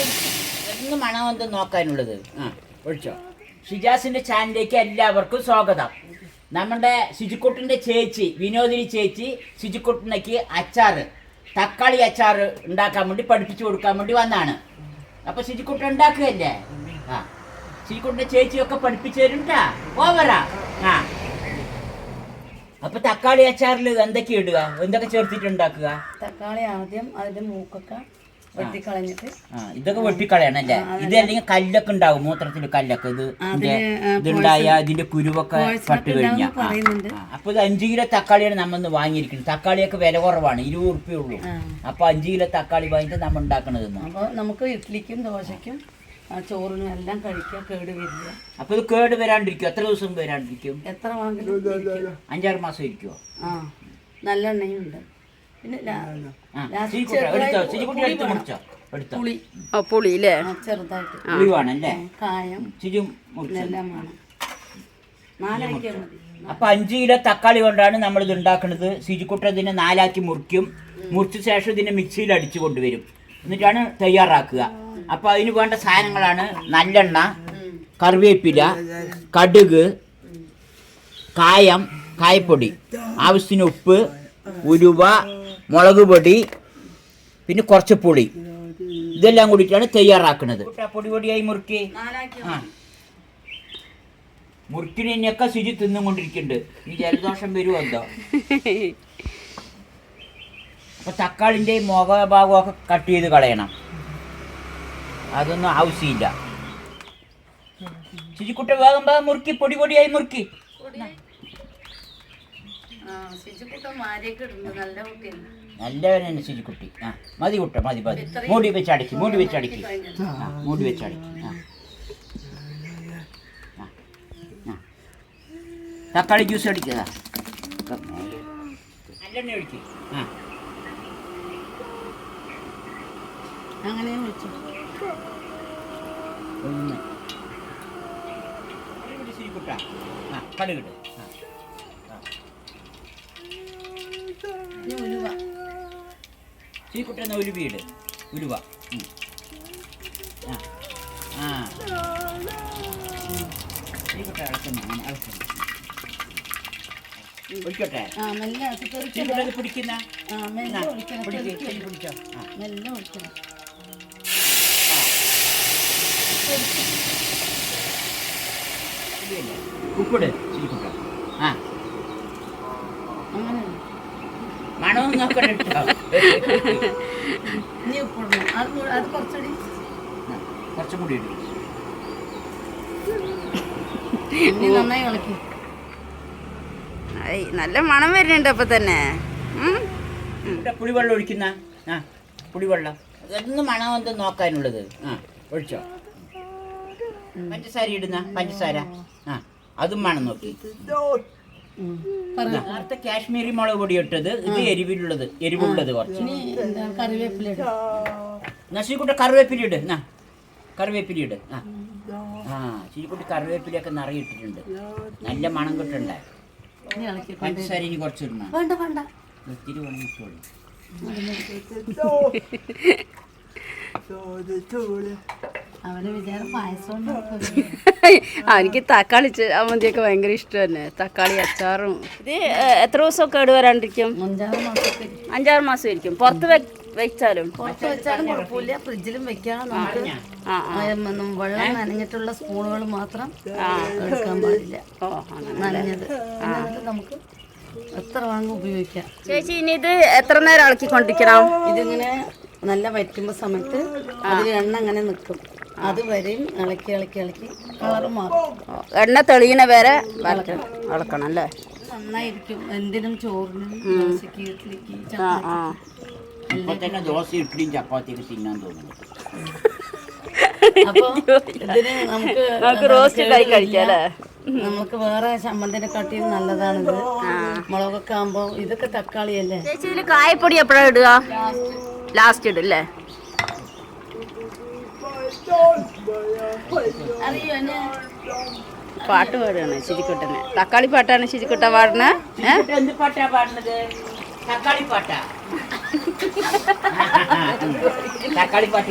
എന്ന് മണമെന്ത് നോക്കാനുള്ളത്? ആ ഒഴിച്ചോ. ചാനലിലേക്ക് എല്ലാവർക്കും സ്വാഗതം. നമ്മുടെ ശുചിക്കുട്ടിന്റെ ചേച്ചി വിനോദിനി ചേച്ചി ശുചിക്കുട്ടിനേക്ക് അച്ചാറ് തക്കാളി അച്ചാറ് ഉണ്ടാക്കാൻ വേണ്ടി പഠിപ്പിച്ചു കൊടുക്കാൻ വേണ്ടി വന്നാണ്. അപ്പൊ ശുചിക്കുട്ടൻ ഉണ്ടാക്കുകയല്ലേ? ആ. ശുചിക്കുട്ടിന്റെ ചേച്ചിയൊക്കെ പഠിപ്പിച്ചു തരുണ്ടാ ഓവറാ. ആ. അപ്പൊ തക്കാളി അച്ചാറിൽ എന്തൊക്കെ ഇടുക? എന്തൊക്കെ ചേർത്തിട്ട് ഉണ്ടാക്കുക? തക്കാളി ആദ്യം അതിന്റെ മൂക്കൊക്കെ വെട്ടിക്കളഞ്ഞിട്ട്. ഇതൊക്കെ വെട്ടിക്കളയണല്ലേ? ഇത് അല്ലെങ്കിൽ കല്ലൊക്കെ ഉണ്ടാവും മൂത്രത്തിൽ കല്ലൊക്കെ. ഇത് ഇതുണ്ടായ ഇതിന്റെ കുരുവൊക്കെ പട്ട് കഴിഞ്ഞ. അപ്പൊ ഇത് അഞ്ചു കിലോ തക്കാളിയാണ് നമ്മന്ന് വാങ്ങിയിരിക്കുന്നത്. തക്കാളിയൊക്കെ വില കുറവാണ് ഇരുപത് ഉറുപ്പേ ഉള്ളൂ. അപ്പൊ അഞ്ചു കിലോ തക്കാളി വാങ്ങിയിട്ട് നമ്മൾ ഉണ്ടാക്കണത് അപ്പോൾ നമുക്ക് ഇഡ്ഡലിക്കും ദോശയ്ക്കും ചോറിനും എല്ലാം കഴിക്കാം കേട് വരില്ല. അപ്പൊ ഇത് കേട് വരാണ്ടിരിക്കും എത്ര ദിവസം വരാണ്ടിരിക്കും? എത്ര വേണമെങ്കിലും അഞ്ചാറ് മാസം ഇരിക്കുമോ ആ നല്ല എണ്ണയുണ്ട്. പിന്നെ പുളി പുളി. ആ പുളി അല്ലേ ചെറുതായിട്ട്. കായം. എല്ലാം വേണം. മതി. അപ്പൊ അഞ്ച് കിലോ തക്കാളി കൊണ്ടാണ് നമ്മൾ ഇത് ഉണ്ടാക്കുന്നത് സിജിക്കുട്ട ഇതിനെ നാലാക്കി മുറിക്കും. മുറിച്ച ശേഷം ഇതിനെ മിക്സിയിൽ അടിച്ചു കൊണ്ടുവരും. എന്നിട്ടാണ് തയ്യാറാക്കുക. അപ്പൊ അതിന് വേണ്ട സാധനങ്ങളാണ് നല്ലെണ്ണ കറിവേപ്പില കടുക് കായം കായപ്പൊടി. ആവശ്യത്തിന് ഉപ്പ് ഉലുവ മുളക് പൊടി പിന്നെ കുറച്ച് പുളി. ഇതെല്ലാം കൂടിയിട്ടാണ് തയ്യാറാക്കുന്നത്. പൊടി പൊടിയായി മുറുക്കി. മുറുക്കിനെയൊക്കെ ശുചി തിന്നുകൊണ്ടിരിക്കുന്നുണ്ട്. ഈ ജലദോഷം വരുമോ എന്തോ? അപ്പൊ തക്കാളിന്റെ മുഖഭാഗമൊക്കെ കട്ട് ചെയ്ത് കളയണം. അതൊന്നും ആവശ്യമില്ല. ശുചിക്കുട്ട വേഗം വേഗം മുറുക്കി. പൊടി പൊടിയായി മുറുക്കി. ആ ശുചിക്കൂട്ടം മാരിയൊക്കെ ഇടുന്നു. നല്ല കുട്ടിയല്ല നല്ലവനാണ് കുട്ടി. ആ മതി കുട്ട മതി മതി. മൂടി വെച്ച് അടക്കി മൂടി വെച്ച് അടക്കി. ആ മൂടി വെച്ച് അടക്കി. ആ. തക്കാളി ജ്യൂസ് അടിക്കുക നല്ലെണ്ണ ഒഴിക്കുക ആ. അങ്ങനെ വിളിച്ചു. ഒന്ന്. ശരിക്കുട്ടാ ആ കടുകിട് ആ ഇനി ഉലുവ ശരിക്കുട്ട എന്ന ഉലുവയിട് ഉലുവ. ഉം. ആ. ആ. ഒഴിക്കട്ടെ? പിടിക്കുന്ന? പിടിച്ചോ. മെല്ലെ ഒഴിക്കണം. ശരിയല്ലേ? ഉപ്പിട് ശരിക്കുട്ട ആ അങ്ങനെ മണവും നോക്കട്ടെ കേട്ടോ. ഇനി ഉപ്പിടണം അത് അത് കുറച്ചുകൂടി കുറച്ചും കൂടി ഇടും. ഇനി നന്നായി ഇളക്കി ഐ, നല്ല മണം വരുന്നുണ്ട് അപ്പൊ തന്നെ. ഉം. ഇവിടെ പുളിവെള്ളം ഒഴിക്കുന്ന. ആ പുളിവെള്ളം. അതൊന്നും മണം എന്ത് നോക്കാനുള്ളത്? ആ ഒഴിച്ചോ. പഞ്ചസാര ഇടുന്ന പഞ്ചസാര. ആ അതും മണം നോക്കി. നേരത്തെ കാശ്മീരി മുളക് പൊടി ഇട്ടത് ഇത് എരിവിലുള്ളത് എരിവുള്ളത് കുറച്ച്. കറിവേപ്പില ഇടും. നശിക്കുട്ടി കറിവേപ്പില ഇട്. ആ കറിവേപ്പില ഇട്. ആ. ആ ശരിക്കുട്ടി കറിവേപ്പിലയൊക്കെ നിറയെ ഇട്ടിട്ടുണ്ട് നല്ല മണം കിട്ടണ്ടേ? പഞ്ചസാര ഇനി കുറച്ച് ഇടണം വേണ്ട വേണ്ട. ഒത്തിരി ഇട്ടോളൂ എനിക്ക് തക്കാളി മന്തിയൊക്കെ ഭയങ്കര ഇഷ്ടം തന്നെ. തക്കാളി അച്ചാറും. ഇത് എത്ര ദിവസം കേട് വരാണ്ടിരിക്കും? അഞ്ചാറ് മാസം ഇരിക്കും. പുറത്ത് വെച്ചാലും? പുറത്ത് വെച്ചാലും കുഴപ്പമില്ല. ഫ്രിഡ്ജിലും വെക്കാം നമുക്ക്. വെള്ളം നനഞ്ഞിട്ടുള്ള സ്പൂണുകൾ മാത്രം എടുക്കാൻ പാടില്ല. ഓ നനഞ്ഞത്. നമുക്ക് എത്ര വേണമെങ്കിൽ ഉപയോഗിക്കാം. ചേച്ചി ഇനി ഇത് എത്ര നേരം ഇളക്കിക്കൊണ്ടിരിക്കണം? ഇതിങ്ങനെ നല്ല വറ്റുമ്പോൾ സമയത്ത് അതിൽ എണ്ണ അങ്ങനെ നിൽക്കും. അതുവരെയും ഇളക്കി ഇളക്കി ഇളക്കി കളറ് മാറും. എണ്ണ തെളിയണ വരെ വളക്കണം വളക്കണം അല്ലേ? നന്നായിരിക്കും. എന്തിനും ചോറിനും ദോശയ്ക്ക് ഇഡ്ഡലിക്ക് ആ ആ. ഇപ്പൊ തന്നെ ദോശ ഇഡ്ഡലിയും ചപ്പാത്തിയൊക്കെ തിന്നാൻ തോന്നുന്നു. അപ്പൊ ഇതിന് നമുക്ക് നമുക്ക് റോസ്റ്റ് കഴിക്കാം അല്ലേ? നമുക്ക് വേറെ ചമ്മന്തിനെ കാട്ടിയും നല്ലതാണിത്. മുളകൊക്കെ ആകുമ്പോ ഇതൊക്കെ തക്കാളിയല്ലേ? ചേച്ചി ഇതിൽ കായപ്പൊടി എപ്പോഴാണ് ഇടുക? ലാസ്റ്റ് ഇടും അല്ലേ? പാട്ട് പാടുകയാണ് ശിരിക്കുട്ടനെ തക്കാളി പാട്ടാണ് ശിരിക്കുട്ട പാടുന്നത് എന്ത് പാട്ടാ പാടുന്നത്? തക്കാളി പാട്ടാ? പാടി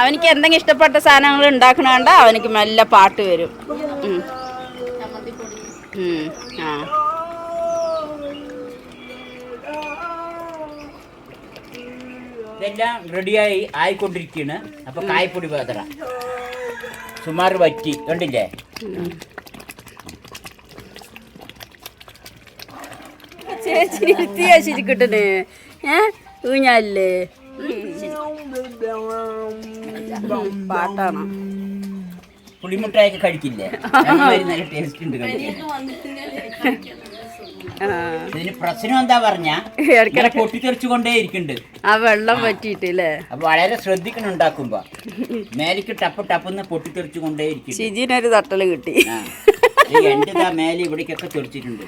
അവനിക്ക് എന്തെങ്കിലും ഇഷ്ടപ്പെട്ട സാധനങ്ങൾ ഉണ്ടാക്കണോണ്ട അവനിക്ക് നല്ല പാട്ട് വരും. ഇതെല്ലാം റെഡിയായി ആയിക്കൊണ്ടിരിക്കുകയാണ് അപ്പൊ കായ്പൊടി വേദന സുമാർ വറ്റി. കണ്ടില്ലേ? ചേച്ചി ഏ? ഊഞ്ഞാലേ പാട്ടാണ്? പുളിമുട്ടായൊക്കെ കഴിക്കില്ലേ? നല്ല ടേസ്റ്റ് ഉണ്ട് കഴിക്കാൻ ആ ഇതിന് പ്രശ്നം എന്താ പറഞ്ഞാ? ഇങ്ങനെ പൊട്ടിത്തെറിച്ചു കൊണ്ടേ ഇരിക്കുന്നുണ്ട് ആ. വെള്ളം പറ്റിയിട്ടില്ലേ? അപ്പൊ വളരെ ശ്രദ്ധിക്കണം ഉണ്ടാക്കുമ്പോ. മേലേക്ക് ടപ്പ് ടപ്പെന്ന് പൊട്ടിത്തെറിച്ചു കൊണ്ടേ ഇരിക്കുന്നു ഷിജിനൊരു തട്ടൽ കിട്ടി. എന്റെ മേലെ ഇവിടേക്കൊക്കെ തെറിച്ചിട്ടുണ്ട്.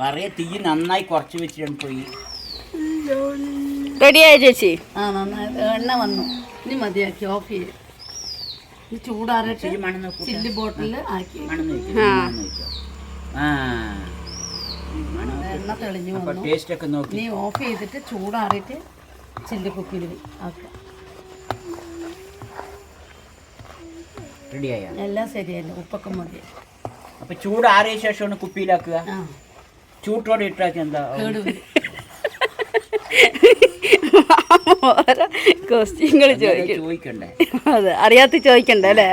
പറയ തീ നന്നായി കുറച്ച് വെച്ചിട്ടാണ് പോയി. റെഡിയായ ചേച്ചി? ആ നന്നായി. എണ്ണ വന്നു. ഇനി മതിയാക്കി. ഓഫ് ചെയ്യും. ചൂടാറിട്ട് ചില്ലി ബോട്ടിൽ ആക്കി. മണം ആ. എണ്ണ തെളിഞ്ഞു വന്നു. ടേസ്റ്റ് ഒക്കെ നോക്കി. നീ ഓഫ് ചെയ്തിട്ട് ചൂടാറിയിട്ട് ചില്ലി കുപ്പിയിൽ ആക്കാം. റെഡിയായ എല്ലാം ശരിയല്ല? ഉപ്പൊക്കെ മതി. അപ്പൊ ചൂടാറിയ ശേഷമാണ് കുപ്പിയിലാക്കുക. ചൂട്ടോടെ ഇട്ടാക്കി എന്താ? ഓരോ ക്വസ്റ്റ്യങ്ങൾ ചോദിക്കും. ചോദിക്കണ്ടേ? അതെ അറിയാത്ത ചോദിക്കണ്ട അല്ലേ?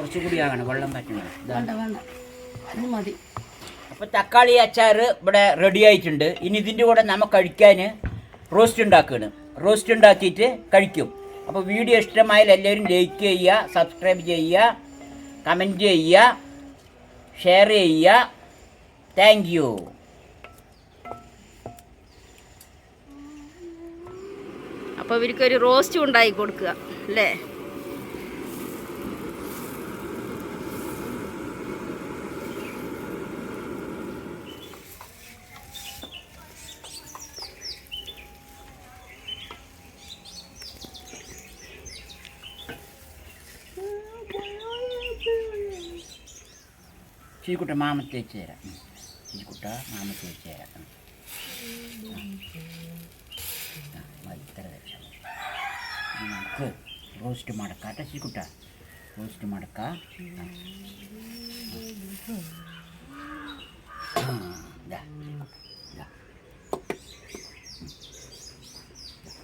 അത് കുറച്ചുകൂടി ആകണം വെള്ളം പറ്റണം. വേണ്ട വേണ്ട. ഇനി മതി. അപ്പൊ തക്കാളി അച്ചാർ ഇവിടെ റെഡി ആയിട്ടുണ്ട്. ഇനി ഇതിന്റെ കൂടെ നമുക്ക് കഴിക്കാൻ റോസ്റ്റ് ഉണ്ടാക്കുകയാണ് റോസ്റ്റ് ഉണ്ടാക്കിയിട്ട് കഴിക്കും. അപ്പോൾ വീഡിയോ ഇഷ്ടമായാൽ എല്ലാവരും ലൈക്ക് ചെയ്യുക സബ്സ്ക്രൈബ് ചെയ്യുക കമന്റ് ചെയ്യുക ഷെയർ ചെയ്യുക. താങ്ക് യു അപ്പോൾ ഇവർക്കൊരു റോസ്റ്റ് ഉണ്ടാക്കി കൊടുക്കുക അല്ലേ? ചീക്കുട്ട മാമത്ത് വെച്ച് തരാം. ചീക്കുട്ട മാമത്ത് വെച്ച് തരാം ഇത്ര നമുക്ക് റോസ്റ്റ് മടക്കാട്ടെ ചീക്കുട്ട റോസ്റ്റ് മടക്ക.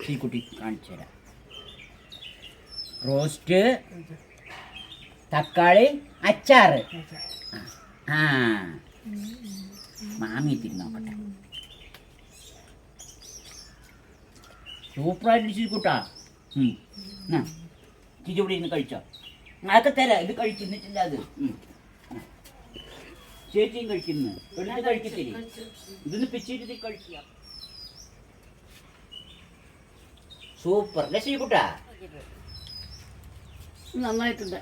ചീക്കുട്ടി കാണിച്ചു തരാം. റോസ്റ്റ് തക്കാളി കാണിച്ചു തരാം റോസ്റ്റ് തക്കാളി അച്ചാറ് ആ. മാമി ഇത്തിരി നോക്കട്ടെ സൂപ്പറായിട്ട് ചിരിക്കൂട്ടാ ചിരി ഇന്ന് കഴിച്ചോ. അതൊക്കെ തരാം. ഇത് കഴിച്ചിരുന്നിട്ടില്ല അത്. ചേച്ചിയും കഴിക്കുന്നു പെണ്ണിന് കഴിക്കത്തില്ല? ഇതൊന്ന് പിച്ചിട്ട് കഴിക്കുക സൂപ്പർ അല്ലേ കുട്ടാ. നന്നായിട്ടുണ്ട്.